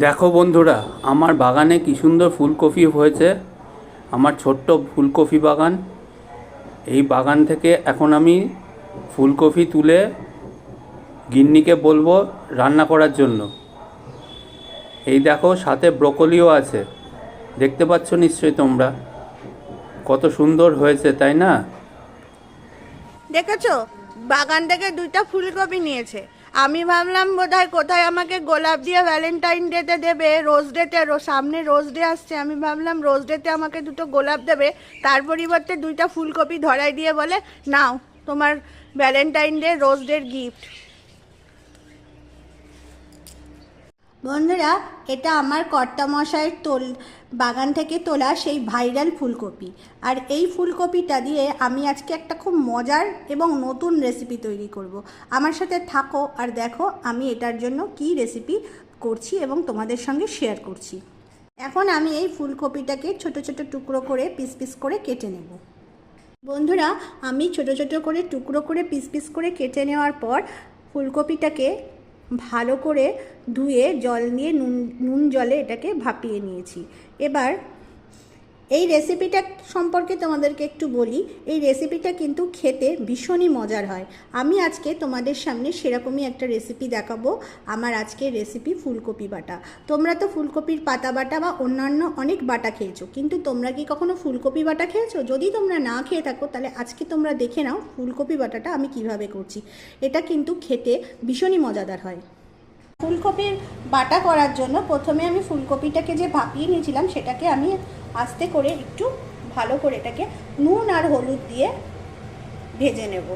দেখো বন্ধুরা, আমার বাগানে কি সুন্দর ফুলকপি হয়েছে। আমার ছোট্ট ফুলকপি বাগান। এই বাগান থেকে এখন আমি ফুলকপি তুলে গিন্নিকে বলব রান্না করার জন্য। এই দেখো, সাথে ব্রকলিও আছে। দেখতে পাচ্ছ নিশ্চয়ই তোমরা। কত সুন্দর হয়েছে, তাই না? দেখেছ? বাগান থেকে দুইটা ফুলকপি নিয়েছে। আমি ভাবলাম বোধহয় কোথায় আমাকে গোলাপ দিয়ে ভ্যালেন্টাইন ডেতে দেবে রোজ ডেতে সামনে রোজ ডে আসছে। আমি ভাবলাম রোজ ডেতে আমাকে দুটো গোলাপ দেবে, তার পরিবর্তে দুইটা ফুলকপি ধরাই দিয়ে বলে, নাও, তোমার ভ্যালেন্টাইন ডে রোজ ডের গিফট বন্ধুরা, এটা আমার কর্তামশাইয়ের তোল, বাগান থেকে তোলা সেই ভাইরাল ফুলকপি। আর এই ফুলকপিটা দিয়ে আমি আজকে একটা খুব মজার এবং নতুন রেসিপি তৈরি করব। আমার সাথে থাকো আর দেখো আমি এটার জন্য কি রেসিপি করছি এবং তোমাদের সঙ্গে শেয়ার করছি। এখন আমি এই ফুলকপিটাকে ছোট ছোট টুকরো করে পিস পিস করে কেটে নেব। বন্ধুরা, আমি ছোট ছোট করে টুকরো করে পিস পিস করে কেটে নেওয়ার পর ফুলকপিটাকে ভালো করে ধুয়ে জল দিয়ে নুন নুন জলে এটাকে ভাপিয়ে নিয়েছি। এবার এই রেসিপিটা সম্পর্কে তোমাদেরকে একটু বলি। এই রেসিপিটা কিন্তু খেতে ভীষণই মজার হয়। আমি আজকে তোমাদের সামনে সেরকমই একটা রেসিপি দেখাবো। আমার আজকের রেসিপি ফুলকপি বাটা। তোমরা তো ফুলকপির পাতা বাটা বা অন্যান্য অনেক বাটা খেয়েছো। কিন্তু তোমরা কি কখনো ফুলকপি বাটা খেয়েছো? যদি তোমরা না খেয়ে থাকো, তাহলে আজকে তোমরা দেখে নাও ফুলকপি বাটাটা আমি কীভাবে করছি। এটা কিন্তু খেতে ভীষণই মজাদার হয়। ফুলকপির বাটা করার জন্য প্রথমে আমি ফুলকপিটাকে যে ভাপিয়ে নিয়েছিলাম, সেটাকে আমি আস্তে করে একটু ভালো করে এটাকে নুন আর হলুদ দিয়ে ভেজে নেব।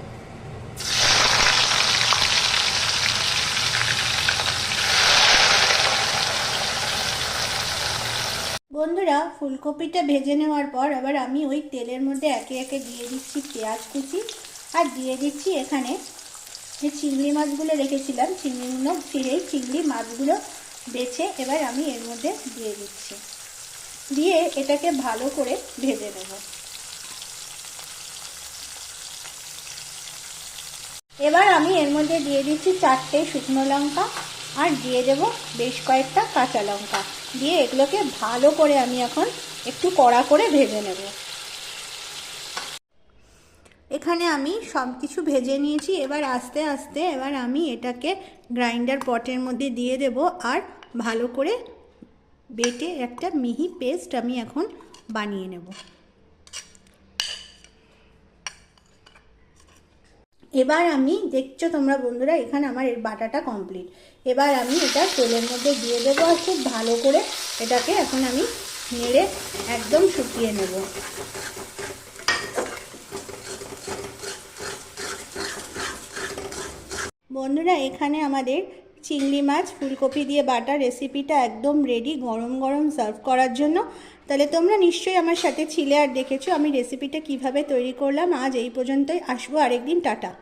বন্ধুরা, ফুলকপিটা ভেজে নেওয়ার পর আবার আমি ওই তেলের মধ্যে একে একে দিয়ে দিচ্ছি পেঁয়াজ কুচি, আর দিয়ে দিচ্ছি এখানে যে চিংড়ি মাছগুলো রেখেছিলাম, চিংড়িগুলো সেই চিংড়ি মাছগুলো বেছে এবার আমি এর মধ্যে দিয়ে দিচ্ছি। দিয়ে এটাকে ভালো করে ভেজে নেব। এবার আমি এর মধ্যে দিয়ে দিচ্ছি চারটে শুকনো লঙ্কা, আর দিয়ে দেব বেশ কয়েকটা কাঁচা লঙ্কা। দিয়ে এগুলোকে ভালো করে আমি এখন একটু কড়া করে ভেজে নেব। এখানে আমি সব কিছু ভেজে নিয়েছি। এবার আস্তে আস্তে এবার আমি এটাকে গ্রাইন্ডার পটের মধ্যে দিয়ে দেব আর ভালো করে বেটে একটা মিহি পেস্ট আমি এখন বানিয়ে নেব। এবার আমি, দেখছ তোমরা বন্ধুরা, এখানে আমার এর বাটাটা কমপ্লিট। এবার আমি এটা তেলের মধ্যে দিয়ে দেবো আর খুব ভালো করে এটাকে এখন আমি নেড়ে একদম শুকিয়ে নেব। বন্ধুরা, এখানে আমাদের চিংড়ি মাছ, ফুলকপি দিয়ে বাটা রেসিপিটা একদম রেডি গরম গরম সার্ভ করার জন্য। তাহলে তোমরা নিশ্চয়ই আমার সাথে ছিলে আর দেখেছ আমি রেসিপিটা কীভাবে তৈরি করলাম। আজ এই পর্যন্তই, আসব আরেকদিন, টাটা।